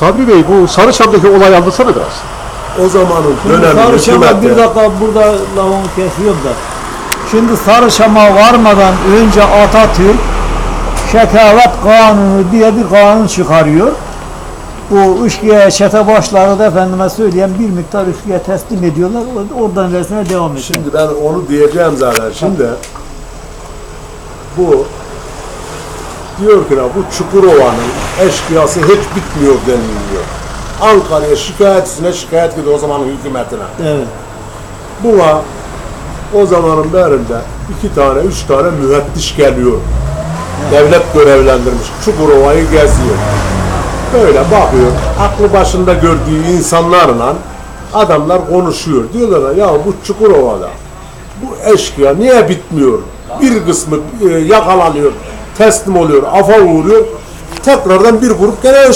Sabri Bey bu Sarıçam'daki olayı anlatsana biraz. O zamanın dönemi Sarıçam'a bir dakika burada lafımı kesiyorum da. Şimdi Sarıçam'a varmadan önce Atatürk Şekavet Kanunu diye bir kanun çıkarıyor. Bu ışkiye çete başları da efendime söyleyen bir miktar ışkiye teslim ediyorlar. Oradan resme devam ediyor. Şimdi ben onu diyeceğim zaten. Şimdi bu diyor ki bu Çukurova'nın eşkıyası hiç bitmiyor deniliyor. Ankara'ya şikayet üstüne şikayet gidiyor o zamanın hükümetine. Evet. Buna o zamanın birinde iki tane, üç tane müfettiş geliyor. Devlet görevlendirmiş. Çukurova'yı geziyor. Böyle bakıyor. Aklı başında gördüğü insanlarla adamlar konuşuyor. Diyorlar ya bu Çukurova'da bu eşkıya niye bitmiyor? Bir kısmı e, yakalanıyor, teslim oluyor, afa uğruyor. Tekrardan bir grup gene